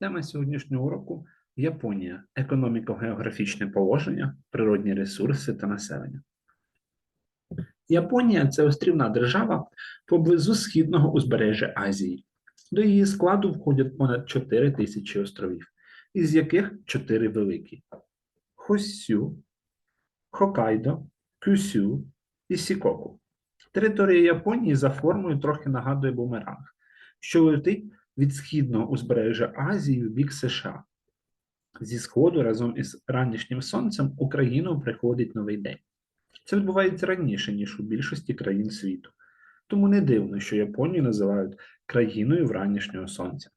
Тема сьогоднішнього уроку Японія, економіко-географічне положення, природні ресурси та населення. Японія це острівна держава поблизу східного узбережжя Азії. До її складу входять понад 4 тисячі островів, із яких 4 великі: Хосю, Хокайдо, Кюсю і Сікоку. Територія Японії за формою трохи нагадує бумеранг, що летить від східного узбережжя Азії в бік США. Зі сходу разом із ранішнім сонцем Україну приходить новий день. Це відбувається раніше, ніж у більшості країн світу. Тому не дивно, що Японію називають країною вранішнього сонця.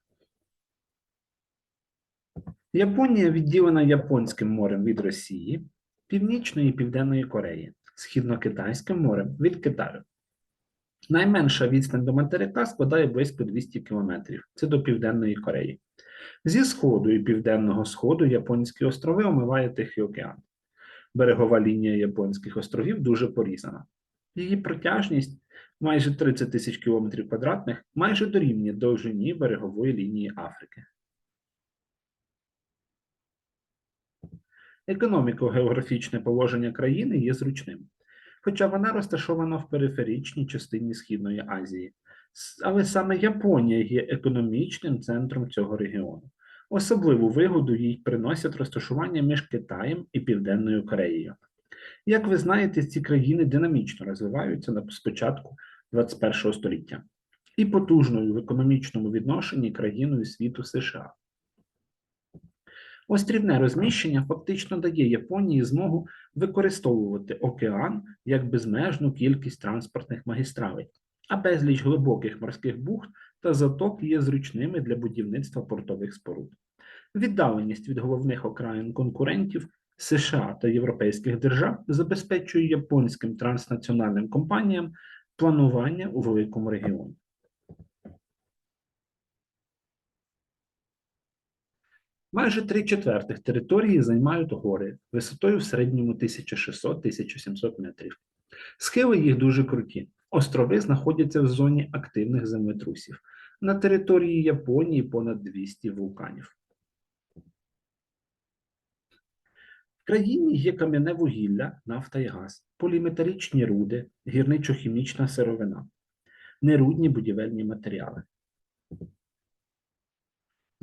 Японія відділена Японським морем від Росії, Північної і Південної Кореї, Східно-Китайським морем від Китаю. Найменша відстань до материка складає близько 200 кілометрів. Це до Південної Кореї. Зі сходу і південного сходу Японські острови омиває Тихий океан. Берегова лінія Японських островів дуже порізана. Її протяжність майже 30 тисяч кілометрів квадратних майже дорівнює довжині берегової лінії Африки. Економіко-географічне положення країни є зручним, хоча вона розташована в периферичній частині Східної Азії. Але саме Японія є економічним центром цього регіону. Особливу вигоду їй приносять розташування між Китаєм і Південною Кореєю. Як ви знаєте, ці країни динамічно розвиваються на спочатку 21 століття і потужною в економічному відношенні країною світу США. Острівне розміщення фактично дає Японії змогу використовувати океан як безмежну кількість транспортних магістралей, а безліч глибоких морських бухт та заток є зручними для будівництва портових споруд. Віддаленість від головних окраїн конкурентів США та європейських держав забезпечує японським транснаціональним компаніям планування у великому регіоні. Майже три четвертих території займають гори висотою в середньому 1600-1700 метрів. Схили їх дуже круті. Острови знаходяться в зоні активних землетрусів. На території Японії понад 200 вулканів. В країні є кам'яне вугілля, нафта і газ, поліметалічні руди, гірничо-хімічна сировина, нерудні будівельні матеріали.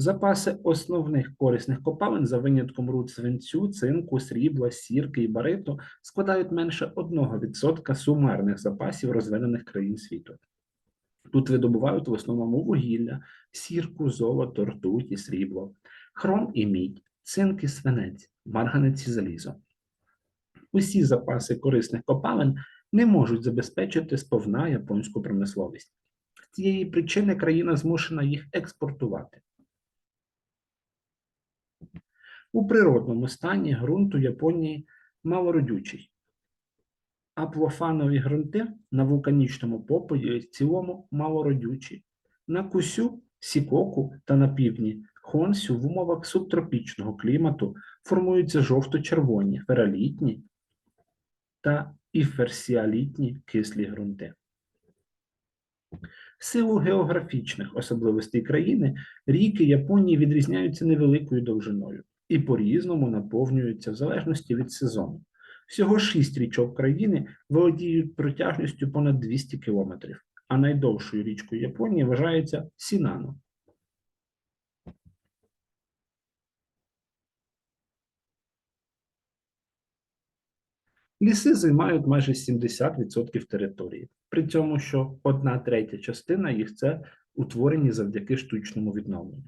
Запаси основних корисних копалин за винятком руд свинцю, цинку, срібла, сірки і бариту складають менше 1% сумарних запасів розвинених країн світу. Тут видобувають в основному вугілля, сірку, золото, ртуть і срібло, хром і мідь, цинк і свинець, марганець і залізо. Усі запаси корисних копалин не можуть забезпечити сповна японську промисловість. З цієї причини країна змушена їх експортувати. У природному стані ґрунт у Японії малородючий, а плофанові ґрунти на вулканічному попої в цілому малородючі. На кусю, сікоку та на півдні Хонсю в умовах субтропічного клімату формуються жовто-червоні фералітні та іферсіалітні кислі ґрунти. В силу географічних особливостей країни ріки Японії відрізняються невеликою довжиною і по-різному наповнюються в залежності від сезону. Всього шість річок країни володіють протяжністю понад 200 кілометрів, а найдовшою річкою Японії вважається Сінано. Ліси займають майже 70% території, при цьому що одна третя частина їх це утворені завдяки штучному відновленню.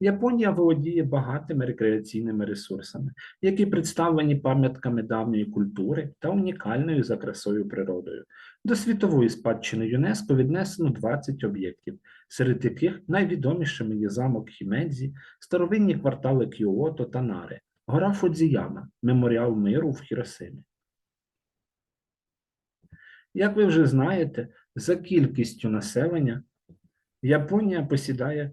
Японія володіє багатими рекреаційними ресурсами, які представлені пам'ятками давньої культури та унікальною за красою природою. До світової спадщини ЮНЕСКО віднесено 20 об'єктів, серед яких найвідомішими є замок Хімедзі, старовинні квартали Кіото та Наре, гора Фудзіяма, меморіал миру в Хіросимі. Як ви вже знаєте, за кількістю населення Японія посідає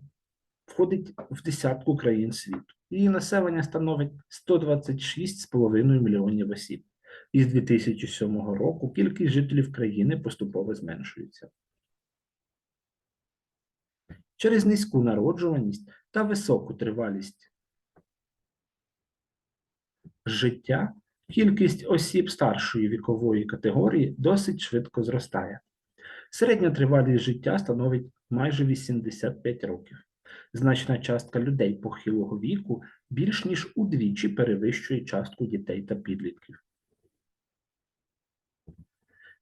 входить в десятку країн світу. Її населення становить 126,5 мільйонів осіб. Із 2007 року кількість жителів країни поступово зменшується. Через низьку народжуваність та високу тривалість життя кількість осіб старшої вікової категорії досить швидко зростає. Середня тривалість життя становить майже 85 років. Значна частка людей похилого віку більш ніж удвічі перевищує частку дітей та підлітків.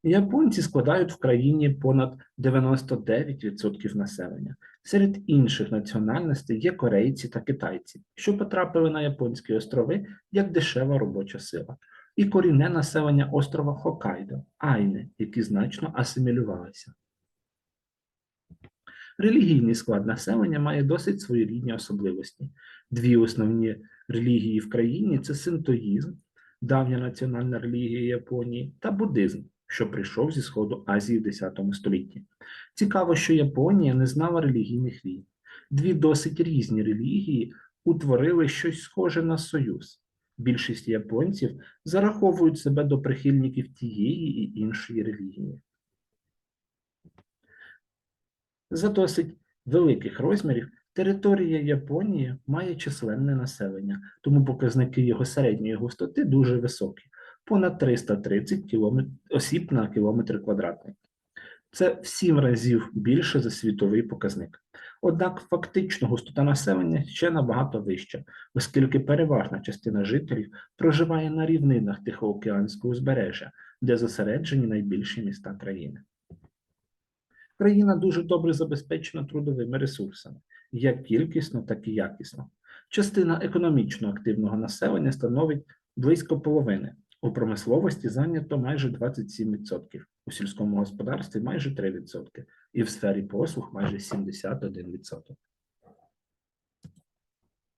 Японці складають в країні понад 99% населення. Серед інших національностей є корейці та китайці, що потрапили на японські острови як дешева робоча сила, і корінне населення острова Хоккайдо, Айне, які значно асимілювалися. Релігійний склад населення має досить своєрідні особливості. Дві основні релігії в країні це синтоїзм, давня національна релігія Японії, та буддизм, що прийшов зі сходу Азії в X столітті. Цікаво, що Японія не знала релігійних війн. Дві досить різні релігії утворили щось схоже на союз. Більшість японців зараховують себе до прихильників тієї і іншої релігії. За досить великих розмірів територія Японії має численне населення, тому показники його середньої густоти дуже високі понад 330 кілометр... осіб на кілометр квадратний. Це в сім разів більше за світовий показник. Однак фактично густота населення ще набагато вища, оскільки переважна частина жителів проживає на рівнинах Тихоокеанського узбережжя, де зосереджені найбільші міста країни. Країна дуже добре забезпечена трудовими ресурсами, як кількісно, так і якісно. Частина економічно активного населення становить близько половини. У промисловості зайнято майже 27%, у сільському господарстві майже 3% і в сфері послуг майже 71%.